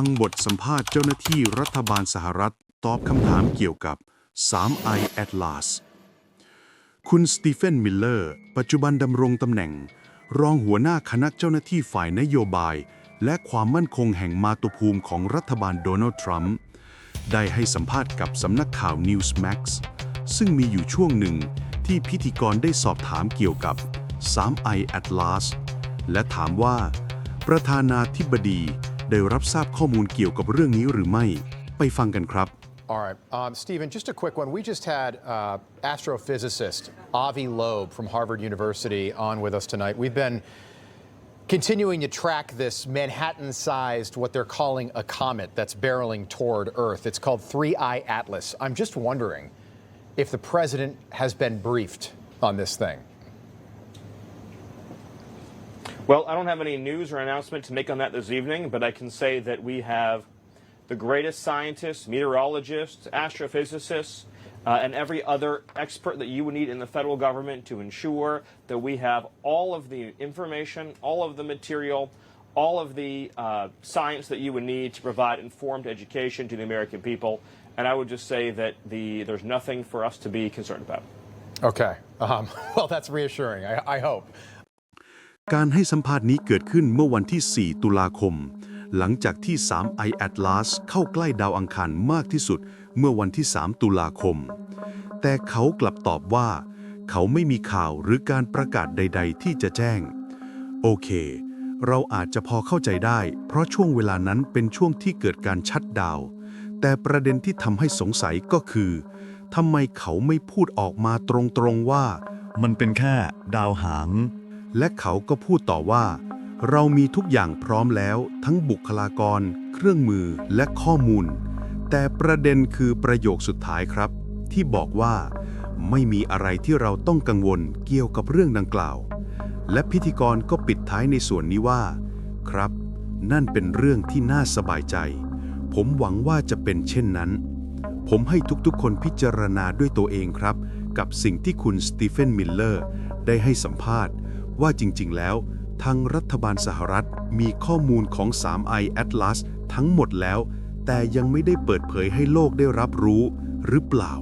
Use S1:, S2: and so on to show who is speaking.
S1: ฟังบทสัมภาษณ์เจ้าหน้าที่รัฐบาลสหรัฐ ตอบคำถามเกี่ยวกับ 3i Atlas คุณสตีเฟนมิลเลอร์ ปัจจุบันดำรงตำแหน่ง รองหัวหน้าคณะเจ้าหน้าที่ฝ่ายนโยบาย และความมั่นคงแห่งมาตุภูมิของรัฐบาลโดนัลด์ทรัมป์ได้ให้สัมภาษณ์กับสำนักข่าว Newsmax ซึ่งมีอยู่ช่วงหนึ่งที่พิธีกรได้สอบถามเกี่ยวกับ 3i Atlas และถามว่า ประธานาธิบดี ได้รับทราบข้อมูลเกี่ยวกับเรื่องนี้หรือไม่ ไปฟังกันครับ
S2: All right. Um, Stephen, just a quick one. We just had uh, astrophysicist Avi Loeb from Harvard University on with us tonight. We've been continuing to track this Manhattan sized, what they're calling a comet that's barreling toward Earth. It's called 3I Atlas. I'm just wondering if the president has been briefed on this thing.
S3: Well, I don't have any news or announcement to make on that this evening, but I can say that we have the greatest scientists, meteorologists, astrophysicists, uh, and every other expert that you would need in the federal government to ensure that we have all of the information, all of the material, all of the uh, science that you would need to provide informed education to the American people. And I would just say that the, there's nothing for us to be concerned about.
S2: Okay. Um, well, that's reassuring, I, I hope.
S1: การให้สัมภาษณ์นี้เกิดขึ้นเมื่อวันที่ 4 ตุลาคม หลังจากที่ 3i Atlas เข้าใกล้ดาวอังคารมากที่สุดเมื่อวันที่ 3 ตุลาคม แต่เขากลับตอบว่า เขาไม่มีข่าวหรือการประกาศใด ๆ ที่จะแจ้ง โอเค เราอาจจะพอเข้าใจได้ เพราะช่วงเวลานั้นเป็นช่วงที่เกิดการชัดดาว แต่ประเด็นที่ทำให้สงสัยก็คือทำไมเขาไม่พูดออกมาตรงๆว่า
S4: มันเป็นแค่ดาวหาง
S1: และเขาก็พูดต่อว่า เรามีทุกอย่างพร้อมแล้วทั้งบุคลากร เครื่องมือและข้อมูล แต่ประเด็นคือประโยคสุดท้ายครับ ที่บอกว่า ไม่มีอะไรที่เราต้องกังวลเกี่ยวกับเรื่องดังกล่าว และพิธีกรก็ปิดท้ายในส่วนนี้ว่า ครับ นั่นเป็นเรื่องที่น่าสบายใจ ผมหวังว่าจะเป็นเช่นนั้น ผมให้ทุกๆ คนพิจารณาด้วยตัวเองครับ กับสิ่งที่คุณสตีเฟนมิลเลอร์ได้ให้สัมภาษณ์ ว่าจริงๆ แล้วทางรัฐบาลสหรัฐมีข้อมูลของ 3i Atlas ทั้งหมดแล้ว แต่ยังไม่ได้เปิดเผยให้โลกได้รับรู้หรือเปล่า